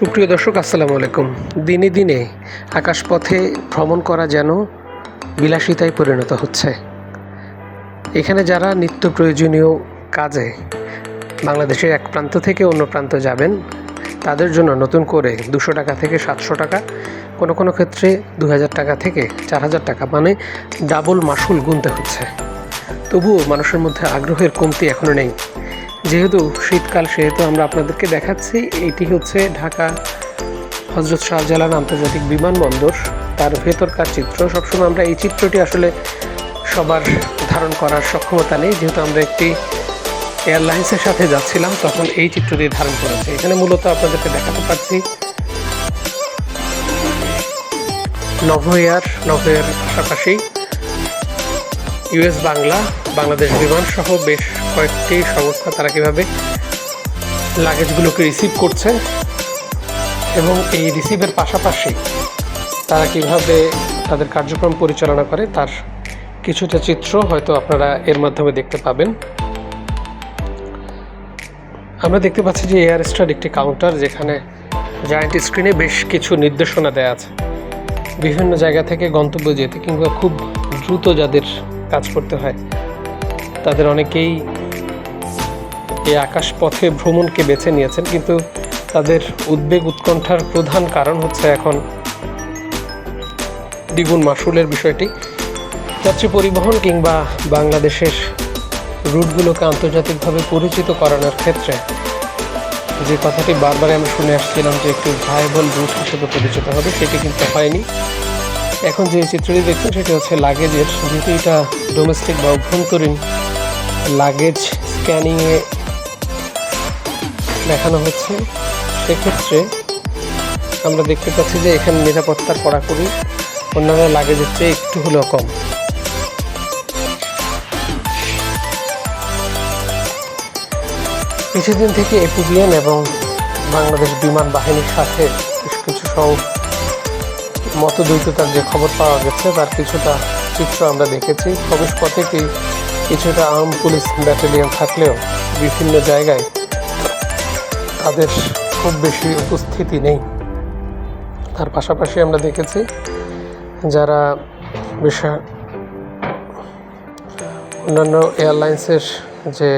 সুপ্রিয় দর্শক, আসসালামু আলাইকুম। দিনে দিনে আকাশপথে ভ্রমণ করা যেন বিলাসিতায় পরিণত হচ্ছে। এখানে যারা নিত্য প্রয়োজনীয় কাজে বাংলাদেশের এক প্রান্ত থেকে অন্য প্রান্ত যাবেন, তাদের জন্য নতুন করে দুশো টাকা থেকে সাতশো টাকা, কোনো কোনো ক্ষেত্রে দু হাজার টাকা থেকে চার হাজার টাকা মানে ডাবল মাসুল গুনতে হচ্ছে। তবুও মানুষের মধ্যে আগ্রহের কমতি এখনও নেই। যেহেতু শীতকাল, সেহেতু আমরা আপনাদেরকে দেখাচ্ছি, এটি হচ্ছে ঢাকা হজরত শাহজালাল আন্তর্জাতিক বিমানবন্দর। তার ভেতরকার চিত্র। সবসময় আমরা এই চিত্রটি আসলে সবার ধারণ করার সক্ষমতা নেই। যেহেতু আমরা একটি এয়ারলাইন্সের সাথে যাচ্ছিলাম, তখন এই চিত্রটি ধারণ করেছে। এখানে মূলত আপনাদেরকে দেখাতে পারছি নভোএয়ার নভোএয়ার পাশাপাশি ইউএস বাংলা, বাংলাদেশ বিমান সহ বেশ কয়েকটি সংস্থা তারা কীভাবে লাগেজগুলোকে রিসিভ করছে এবং এই রিসিভের পাশাপাশি তারা কীভাবে তাদের কার্যক্রম পরিচালনা করে তার কিছুটা চিত্র হয়তো আপনারা এর মাধ্যমে দেখতে পাবেন। আমরা দেখতে পাচ্ছি যে এয়ার স্টার একটি কাউন্টার যেখানে জায়ান্ট স্ক্রিনে বেশ কিছু নির্দেশনা দেওয়া আছে। বিভিন্ন জায়গা থেকে গন্তব্য যেতে কিংবা খুব দ্রুত যাদের কাজ করতে হয়, তাদের অনেকেই এই আকাশপথে ভ্রমণকে বেছে নিয়েছেন, কিন্তু তাদের উদ্বেগ উৎকণ্ঠার প্রধান কারণ হচ্ছে এখন দ্বিগুণ মাসুলের বিষয়টি। যাত্রী পরিবহন কিংবা বাংলাদেশের রুটগুলোকে আন্তর্জাতিকভাবে পরিচিত করানোর ক্ষেত্রে যে কথাটি বারবার আমি শুনে আসছিলাম যে একটি ভাইবল রুট হিসেবে পরিচিত হবে, সেটি কিন্তু হয়নি। এখন যে চিত্রটি দেখছেন, সেটি হচ্ছে লাগেজের যেহেতু এটা ডোমেস্টিক বা অভ্যন্তরীণ লাগেজ স্ক্যানিংয়ে দেখানো হচ্ছে, সেক্ষেত্রে আমরা দেখতে পাচ্ছি যে এখানে নিরাপত্তার কড়াকড়ি, অন্যান্য লাগেজের চেয়ে একটু হলেও কম। কিছুদিন থেকে এপিবিএন এবং বাংলাদেশ বিমান বাহিনীর সাথে কিছু মতদ্বৈততার যে খবর পাওয়া গেছে, তার কিছুটা চিত্র আমরা দেখেছি। প্রবেশ পথে কি কিছুটা আর্ম পুলিশ ব্যাটালিয়ন থাকলেও বিভিন্ন জায়গায় তাদের খুব বেশি উপস্থিতি নেই। তার পাশাপাশি আমরা দেখেছি যারা বিষয় অন্যান্য এয়ারলাইন্সের যে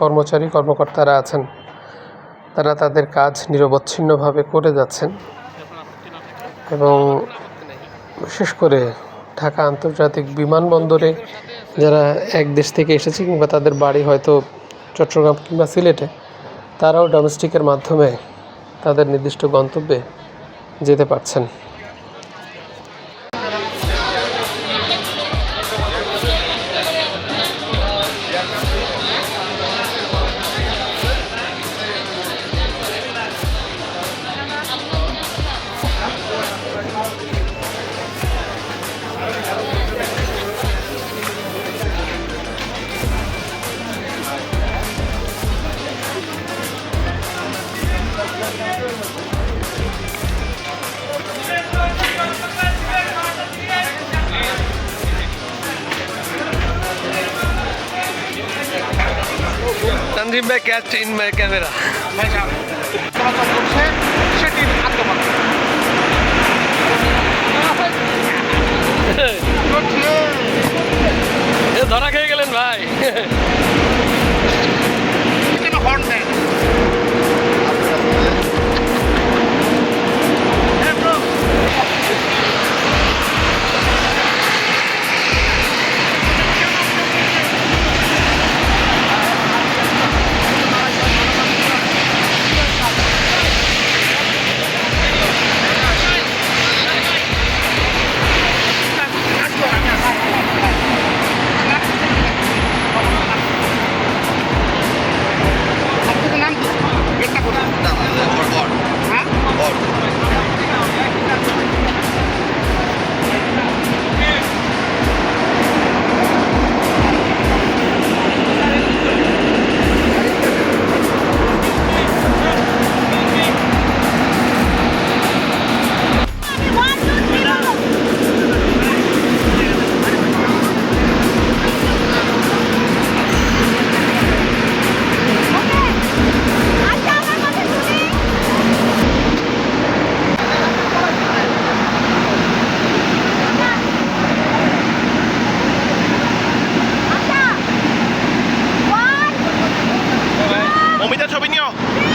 কর্মচারী, কর্মকর্তারা আছেন, তারা তাদের কাজ নিরবচ্ছিন্নভাবে করে যাচ্ছেন এবং বিশেষ করে ঢাকা আন্তর্জাতিক বিমানবন্দরে যারা এক দেশ থেকে এসেছে কিংবা তাদের বাড়ি হয়তো চট্টগ্রাম কিংবা সিলেটে তারাও ডোমেস্টিকের মাধ্যমে তাদের নির্দিষ্ট গন্তব্যে যেতে পারছেন। Tanzim ভাই ক্যাচ ইন মাই ক্যামেরা ধরা খেয়ে গেলেন ভাই sabi niyo.